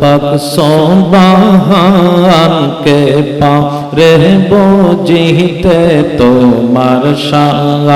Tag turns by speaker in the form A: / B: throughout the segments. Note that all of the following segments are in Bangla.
A: পাক সোবাহান কে পারে বুঝিতে তোমার শান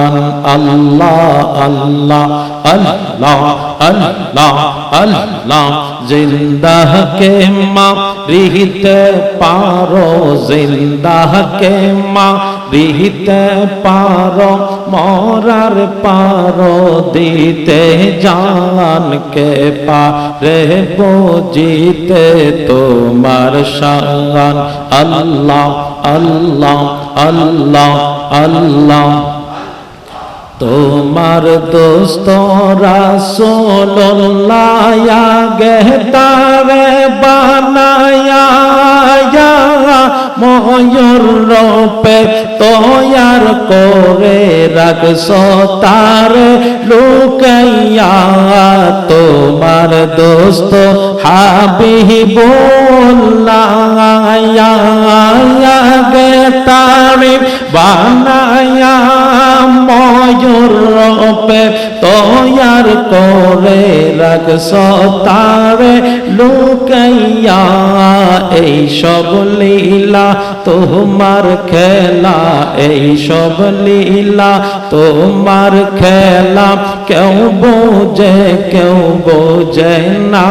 A: আল্লাহ আল্লাহ আল্লাহ। আল্লাহ আল্লাহ জিন্দা কে মা, রিহিতে পারো জিন্দা কে মা, রিহিতে পারো, মরার পারো, দিতে জান কে পারে, বুঝিতে তোমার শান আল্লাহ আল্লাহ আল্লাহ আল্লাহ তোমার দোস্ত রাসোল্লায়া গেতারে বানায়া ময়ূর রূপে তৈয়ার করে রাখছ তার তোমার দোস্ত হাবিবুল্লাহ গেতারে বানায়া। ময়ূর রূপে তৈয়ার করে রাখস তারে লুকাইয়া এই সব লীলা তোমার খেলা, এই সব লীলা তোমার খেলা। কেউ বোঝে কেউ বোঝে না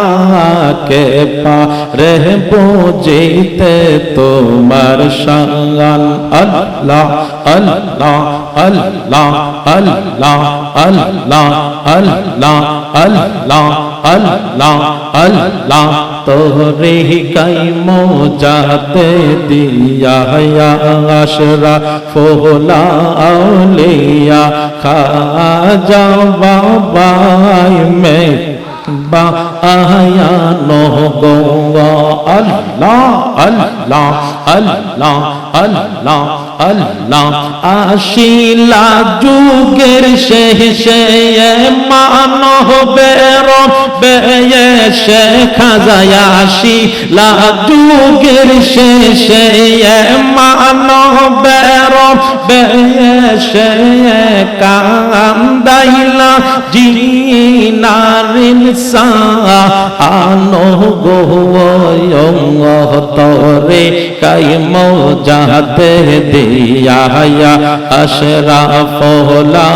A: কে পারে বুঝিতে তোমার সঙ্গান। আল্লাহ আল্লাহ আল্লাহ আল্লাহ আল্লাহ আল্লাহ আল্লাহ আল্লাহ আল্লাহ তোরে কাই মোজাতে দিয়া আশরা ফোলা আউলিয়া খাজা বাবাই মে বা আয়া নহগো আল্লাহ আল্লাহ আল্লাহ আল্লাহ। আল্লাহ আশিলা যুগের শেষে মানবে রবে সে খাজায়াশি লা যুগের শেষে মানবে রবে সে কান্দাইলা জিরিয়ে সা আনো গো তরে, কাই মৌজাতে দিয়া আশরাফলা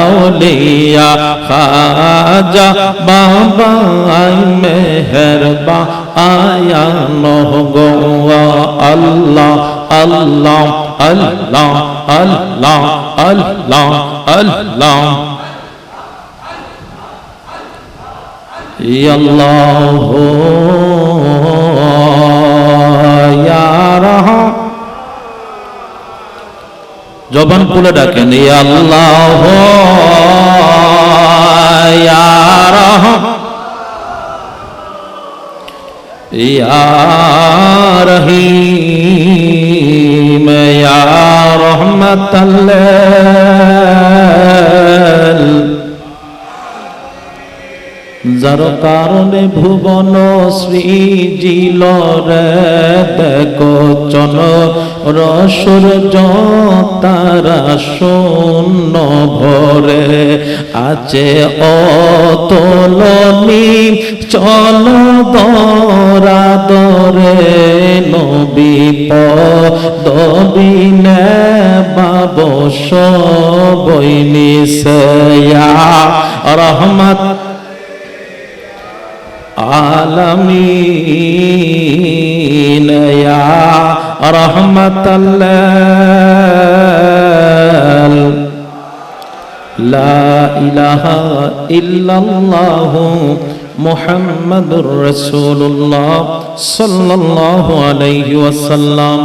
A: আউলিয়া খাজা বাবা মেহরবা, আয়া নহ গো আল্লাহ আল্লাহ আল্লাহ আল্লাহ আল্লাহ আল্লাহ يا الله يا رحم জবান খুলে ডাকেন ইয়া আল্লাহ ইয়া রহম ইয়া রহিম ইয়া রহমাতাল্লাহ যার কারণে ভুবন সৃজিল রে দেখো চন, রসুর তারা শূন্য ভরে আছে অতলনি, চল দরা দরে নবী পদবিনে বাব সবইনি সেয়া রহমত عالمين يا رحمة الله لا إله إلا الله محمد رسول الله صلى الله عليه وسلم.